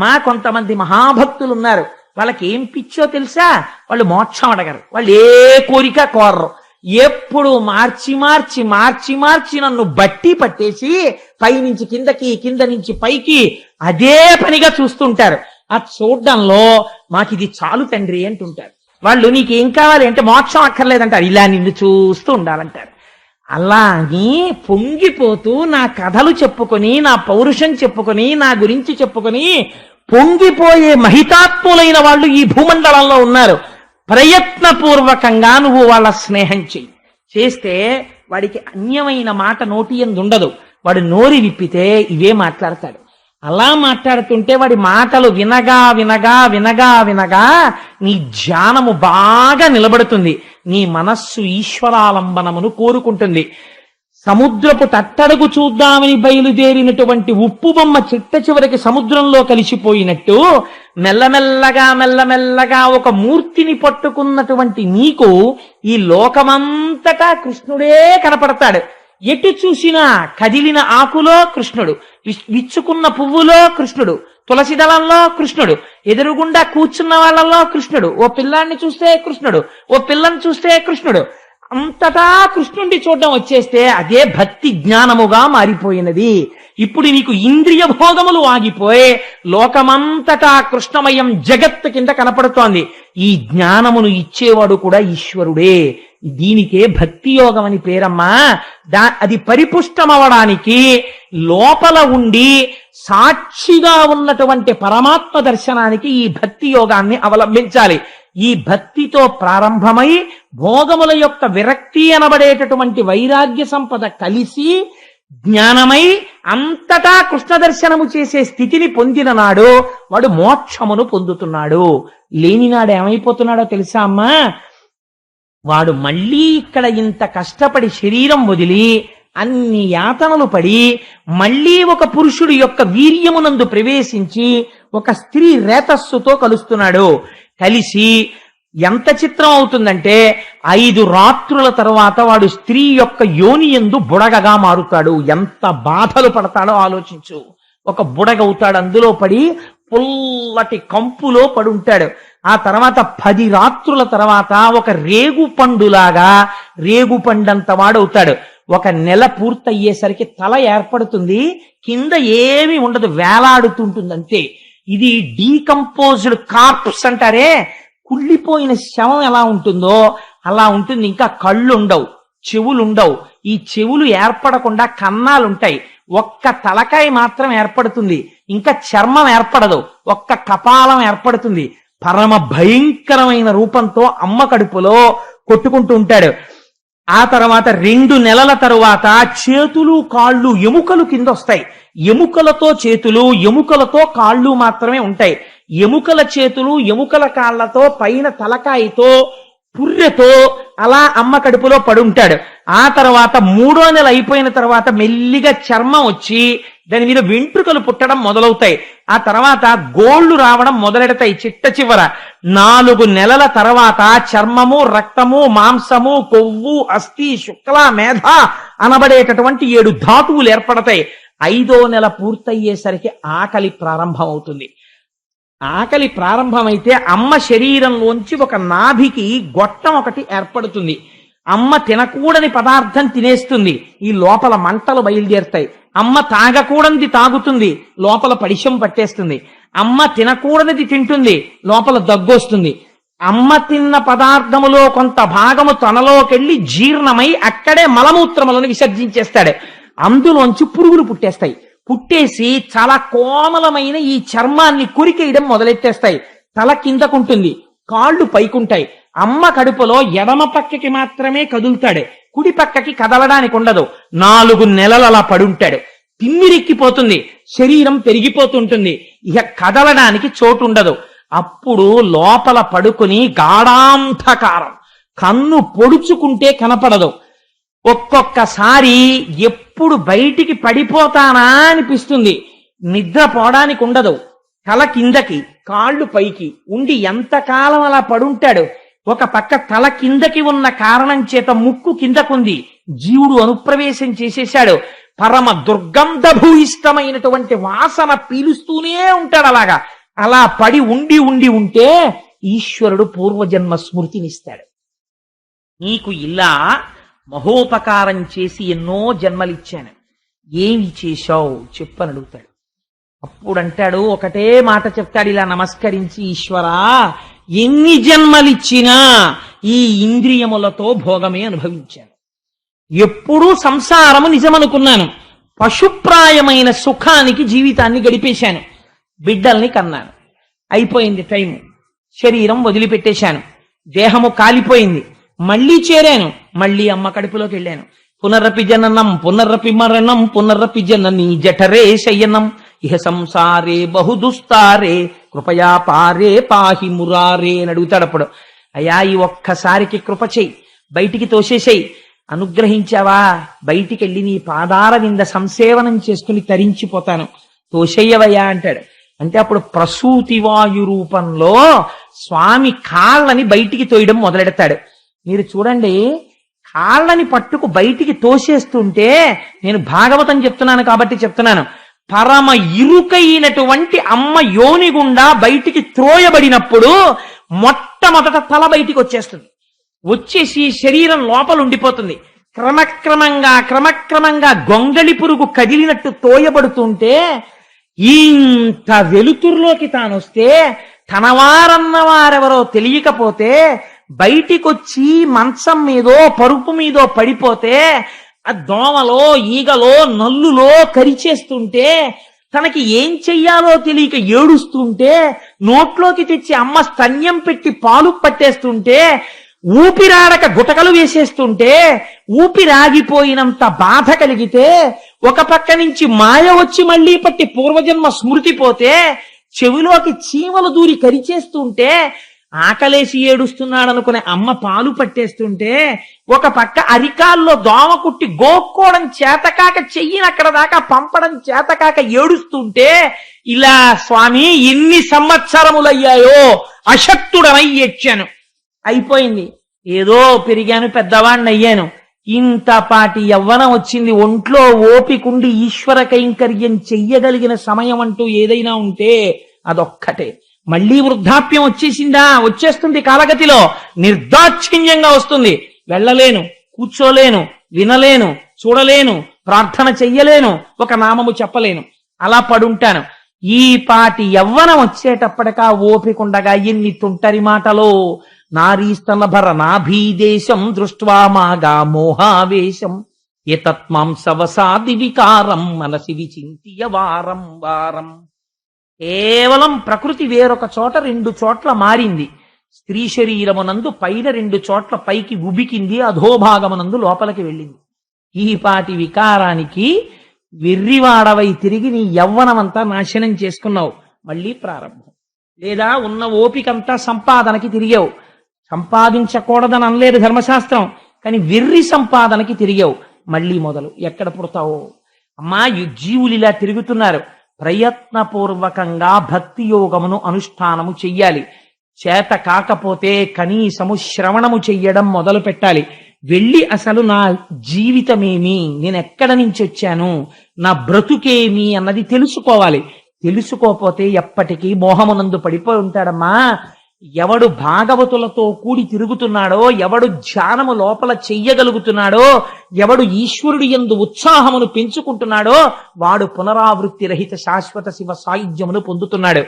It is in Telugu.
మా కొంతమంది మహాభక్తులు ఉన్నారు. వాళ్ళకి ఏం పిచ్చో తెలుసా? వాళ్ళు మోక్షం అడగరు. వాళ్ళు ఏ కోరిక కోరరు. ఎప్పుడు మార్చి మార్చి మార్చి మార్చి నన్ను బట్టి పట్టేసి పైనుంచి కిందకి కింద నుంచి పైకి అదే పనిగా చూస్తుంటారు. ఆ చూడడంలో మాకు ఇది చాలు తండ్రి అంటుంటారు. వాళ్ళు నీకేం కావాలి అంటే మోక్షం అక్కర్లేదంటారు. ఇలా నిన్ను చూస్తూ ఉండాలంటారు. అలా అని పొంగిపోతూ నా కథలు చెప్పుకొని నా పౌరుషం చెప్పుకొని నా గురించి చెప్పుకొని పొంగిపోయే మహితాత్ములైన వాళ్ళు ఈ భూమండలంలో ఉన్నారు. ప్రయత్నపూర్వకంగా నువ్వు వాళ్ళ స్నేహం చెయ్యి. చేస్తే వాడికి అన్యమైన మాట నోటి ఎందు ఉండదు. వాడు నోరి విప్పితే ఇవే మాట్లాడతాడు. అలా మాట్లాడుతుంటే వాడి మాటలు వినగా వినగా వినగా వినగా నీ ధ్యానము బాగా నిలబడుతుంది. నీ మనస్సు ఈశ్వరాలంబనమును కోరుకుంటుంది. సముద్రపు తట్టడుగు చూద్దామని బయలుదేరినటువంటి ఉప్పు బొమ్మ చిట్ట చివరికి సముద్రంలో కలిసిపోయినట్టు మెల్లమెల్లగా మెల్లమెల్లగా ఒక మూర్తిని పట్టుకున్నటువంటి నీకు ఈ లోకమంతటా కృష్ణుడే కనపడతాడు. ఎటు చూసినా కదిలిన ఆకులో కృష్ణుడు విచ్చుకున్న పువ్వులో కృష్ణుడు తులసి దళంలో కృష్ణుడు ఎదురుగుండా కూర్చున్న వాళ్ళలో కృష్ణుడు ఓ పిల్లాన్ని చూస్తే కృష్ణుడు ఓ పిల్లని చూస్తే కృష్ణుడు అంతటా కృష్ణుడి చూడడం వచ్చేస్తే అదే భక్తి జ్ఞానముగా మారిపోయినది. ఇప్పుడు నీకు ఇంద్రియ భోగములు ఆగిపోయి లోకమంతటా కృష్ణమయం జగత్తు కింద కనపడుతోంది. ఈ జ్ఞానమును ఇచ్చేవాడు కూడా ఈశ్వరుడే. దీనికే భక్తి యోగం అని పేరమ్మా. దా అది పరిపుష్టమవడానికి లోపల ఉండి సాక్షిగా ఉన్నటువంటి పరమాత్మ దర్శనానికి ఈ భక్తి యోగాన్ని అవలంబించాలి. ఈ భక్తితో ప్రారంభమై భోగముల యొక్క విరక్తి అనబడేటటువంటి వైరాగ్య సంపద కలిసి జ్ఞానమై అంతటా కృష్ణ దర్శనము చేసే స్థితిని పొందిన నాడు వాడు మోక్షమును పొందుతున్నాడు. లేనినాడు ఏమైపోతున్నాడో తెలుసా అమ్మా? వాడు మళ్ళీ ఇక్కడ ఇంత కష్టపడి శరీరం వదిలి అన్ని యాతనలు పడి మళ్ళీ ఒక పురుషుడు యొక్క వీర్యమునందు ప్రవేశించి ఒక స్త్రీ రేతస్సుతో కలుస్తున్నాడు. కలిసి ఎంత చిత్రం అవుతుందంటే ఐదు రాత్రుల తర్వాత వాడు స్త్రీ యొక్క యోని ఎందు బుడగగా మారుతాడు. ఎంత బాధలు పడతాడో ఆలోచించు. ఒక బుడగవుతాడు అందులో పడి పుల్లటి కంపులో పడుంటాడు ఆ తర్వాత పది రాత్రుల తర్వాత ఒక రేగు పండులాగా రేగు పండంత వాడవుతాడు. ఒక నెల పూర్తయ్యేసరికి తల ఏర్పడుతుంది. కింద ఏమీ ఉండదు. వేలాడుతుంటుంది అంతే ఇది డీకంపోజ్డ్ కార్ప్స్ అంటారే? కుళ్ళిపోయిన శవం ఎలా ఉంటుందో అలా ఉంటుంది. ఇంకా కళ్ళు ఉండవు చెవులు ఉండవు ఈ చెవులు ఏర్పడకుండా కన్నాలు ఉంటాయి ఒక్క తలకాయ మాత్రం ఏర్పడుతుంది. ఇంకా చర్మం ఏర్పడదు. ఒక్క కపాలం ఏర్పడుతుంది. పరమ భయంకరమైన రూపంతో అమ్మ కడుపులో కొట్టుకుంటూ ఉంటాడు. ఆ తర్వాత రెండు నెలల తరువాత చేతులు కాళ్ళు ఎముకలు కింద వస్తాయి ఎముకలతో చేతులు ఎముకలతో కాళ్ళు మాత్రమే ఉంటాయి. ఎముకల చేతులు ఎముకల కాళ్ళతో పైన తలకాయతో పుర్రెతో అలా అమ్మ కడుపులో పడుంటాడు. ఆ తర్వాత మూడో నెల అయిపోయిన తర్వాత మెల్లిగా చర్మం వచ్చి దాని మీద వెంట్రుకలు పుట్టడం మొదలవుతాయి. ఆ తర్వాత గోళ్ళు రావడం మొదలెడతాయి చిట్ట చివర. నాలుగు నెలల తర్వాత చర్మము రక్తము మాంసము కొవ్వు అస్థి శుక్ల మేధ అనబడేటటువంటి ఏడు ధాతువులు ఏర్పడతాయి. ఐదో నెల పూర్తయ్యేసరికి ఆకలి ప్రారంభమవుతుంది. ఆకలి ప్రారంభమైతే అమ్మ శరీరంలోంచి ఒక నాభికి గొట్టం ఒకటి ఏర్పడుతుంది. అమ్మ తినకూడని పదార్థం తినేస్తుంది. ఈ లోపల మంటలు బయలుదేరుతాయి. అమ్మ తాగకూడనిది తాగుతుంది. లోపల పడిశం పట్టేస్తుంది. అమ్మ తినకూడనిది తింటుంది. లోపల దగ్గొస్తుంది. అమ్మ తిన్న పదార్థములో కొంత భాగము తనలోకెళ్ళి జీర్ణమై అక్కడే మలమూత్రములను విసర్జించేస్తాడే. అందులోంచి పురుగులు పుట్టేస్తాయి. పుట్టేసి చాలా కోమలమైన ఈ చర్మాన్ని కొరికేయడం మొదలెట్టేస్తాయి. తల కిందకుంటుంది కాళ్ళు పైకుంటాయి. అమ్మ కడుపులో ఎడమ పక్కకి మాత్రమే కదులుతాడు. కుడి పక్కకి కదలడానికి ఉండదు నాలుగు నెలలు అలా పడుంటాడు. తిమ్మిరెక్కిపోతుంది. శరీరం పెరిగిపోతుంటుంది. ఇక కదలడానికి చోటు ఉండదు అప్పుడు లోపల పడుకుని గాఢాంధకారం. కన్ను పొడుచుకుంటే కనపడదు. ఒక్కొక్కసారి ఎప్పుడు బయటికి పడిపోతానా అనిపిస్తుంది. నిద్ర పోవడానికి ఉండదు. తల కిందకి కాళ్ళు పైకి ఉండి ఎంతకాలం అలా పడుంటాడు? ఒక పక్క తల కిందకి ఉన్న కారణం చేత ముక్కు కిందకుంది. జీవుడు అనుప్రవేశం చేసేశాడు. పరమ దుర్గంధ భూయిష్టమైనటువంటి వాసన పీలుస్తూనే ఉంటాడు అలాగా. అలా పడి ఉండి ఉండి ఉంటే ఈశ్వరుడు పూర్వజన్మ స్మృతినిస్తాడు. నీకు ఇలా మహోపకారం చేసి ఎన్నో జన్మలిచ్చాను. ఏమి చేశావు? చెప్పని అడుగుతాడు. అప్పుడంటాడు ఒకటే మాట చెప్తాడు ఇలా నమస్కరించి ఈశ్వరా ఎన్ని జన్మలిచ్చినా ఈ ఇంద్రియములతో భోగమే అనుభవించాను. ఎప్పుడూ సంసారము నిజమనుకున్నాను. పశుప్రాయమైన సుఖానికి జీవితాన్ని గడిపేశాను. బిడ్డల్ని కన్నాను. అయిపోయింది టైం శరీరం వదిలిపెట్టేశాను. దేహము కాలిపోయింది. మళ్ళీ చేరాను. మళ్ళీ అమ్మ కడుపులోకి వెళ్ళాను. పునరపి జననం పునరపి మరణం పునరపి జనని జఠరే శయనం. ఇహ సంసారే బహుదుస్తారే కృపయా పారే పాహి మురారే అని అడుగుతాడు అప్పుడు. అయ్యా ఈ ఒక్కసారికి కృప చెయ్యి బయటికి తోసేసేయి. అనుగ్రహించావా? బయటికి వెళ్ళి నీ పాదాల నింద సంసేవనం చేసుకుని తరించిపోతాను. తోషయ్యవయ్యా అంటాడు. అంటే అప్పుడు ప్రసూతి వాయు రూపంలో స్వామి కాళ్ళని బయటికి తోయడం మొదలెడతాడు. మీరు చూడండి కాళ్ళని పట్టుకు బయటికి తోసేస్తుంటే నేను భాగవతం చెప్తున్నాను కాబట్టి చెప్తున్నాను. పరమ ఇరుకైనటువంటి అమ్మ యోని గుండా బయటికి త్రోయబడినప్పుడు మొట్టమొదట తల బయటికి వచ్చేస్తుంది. వచ్చేసి శరీరం లోపల ఉండిపోతుంది. క్రమక్రమంగా క్రమక్రమంగా గొంగళి పురుగు కదిలినట్టు తోయబడుతుంటే ఇంత వెలుతురులోకి తానొస్తే తన వారన్న వారెవరో తెలియకపోతే బయటికొచ్చి మంచం మీదో పరుపు మీదో పడిపోతే ఆ దోమలో ఈగలో నల్లులో కరిచేస్తుంటే తనకి ఏం చెయ్యాలో తెలియక ఏడుస్తుంటే నోట్లోకి తెచ్చి అమ్మ స్తన్యం పెట్టి పాలు పట్టేస్తుంటే ఊపిరాడక గుటకలు వేసేస్తుంటే ఊపిరాగిపోయినంత బాధ కలిగితే ఒక పక్క నుంచి మాయ వచ్చి మళ్ళీ పట్టి పూర్వజన్మ స్మృతి పోతే చెవిలోకి చీమలు దూరి కరిచేస్తుంటే ఆకలేసి ఏడుస్తున్నాడు అనుకునే అమ్మ పాలు పట్టేస్తుంటే ఒక పక్క అరికాల్లో దోమ కుట్టి గోక్కోవడం చేతకాక చెయ్యినక్కడ దాకా పంపడం చేతకాక ఏడుస్తుంటే ఇలా స్వామి ఎన్ని సంవత్సరములయ్యాయో అశక్తుడనై ఏడ్చాను అయిపోయింది. ఏదో పెరిగాను పెద్దవాణ్ణి అయ్యాను ఇంతపాటి యవ్వనం వచ్చింది. ఒంట్లో ఓపికుండి ఈశ్వర కైంకర్యం చెయ్యగలిగిన సమయం అంటూ ఏదైనా ఉంటే అదొక్కటే. మళ్ళీ వృద్ధాప్యం వచ్చేసిందా? వచ్చేస్తుంది కాలగతిలో. నిర్దాక్షిణ్యంగా వస్తుంది. వెళ్ళలేను కూర్చోలేను వినలేను చూడలేను ప్రార్థన చెయ్యలేను ఒక నామము చెప్పలేను. అలా పడుంటాను. ఈ పాటి యవ్వనం వచ్చేటప్పటికా ఓపికండగా ఎన్ని తుంటరి మాటలో నారీస్తనభర నాభీదేశం దృష్ట్వా మాగా మోహావేశం. ఏతత్మాంసవసాది వికారం మనసి విచింతియ వారం వారం. కేవలం ప్రకృతి వేరొక చోట రెండు చోట్ల మారింది. స్త్రీ శరీరమునందు పైన రెండు చోట్ల పైకి ఉబికింది అధోభాగమునందు లోపలికి వెళ్ళింది. ఈ పాటి వికారానికి వెర్రివాడవై తిరిగి నీ యవ్వనమంతా నాశనం చేసుకున్నావు. మళ్ళీ ప్రారంభం. లేదా ఉన్న ఓపికంతా సంపాదనకి తిరిగావు. సంపాదించకూడదని అనలేదు ధర్మశాస్త్రం కానీ వెర్రి సంపాదనకి తిరిగావు. మళ్ళీ మొదలు. ఎక్కడ పుడతావో? అమ్మా ఈ జీవులు ఇలా తిరుగుతున్నారు. ప్రయత్నపూర్వకంగా భక్తి యోగమును అనుష్ఠానము చెయ్యాలి. చేత కాకపోతే కనీసము శ్రవణము చెయ్యడం మొదలు పెట్టాలి. వెళ్ళి అసలు నా జీవితమేమి? నేను ఎక్కడ నుంచి వచ్చాను? నా బ్రతుకేమి? అన్నది తెలుసుకోవాలి. తెలుసుకోపోతే ఎప్పటికీ మోహమునందు పడిపోయి ఉంటాడమ్మా. ఎవడు భాగవతులతో కూడి తిరుగుతున్నాడో ఎవడు ధ్యానము లోపల చెయ్యగలుగుతున్నాడో ఎవడు ఈశ్వరుడి యందు ఉత్సాహమును పెంచుకుంటున్నాడో వాడు పునరావృత్తి రహిత శాశ్వత శివ సాయుధ్యమును పొందుతున్నాడు.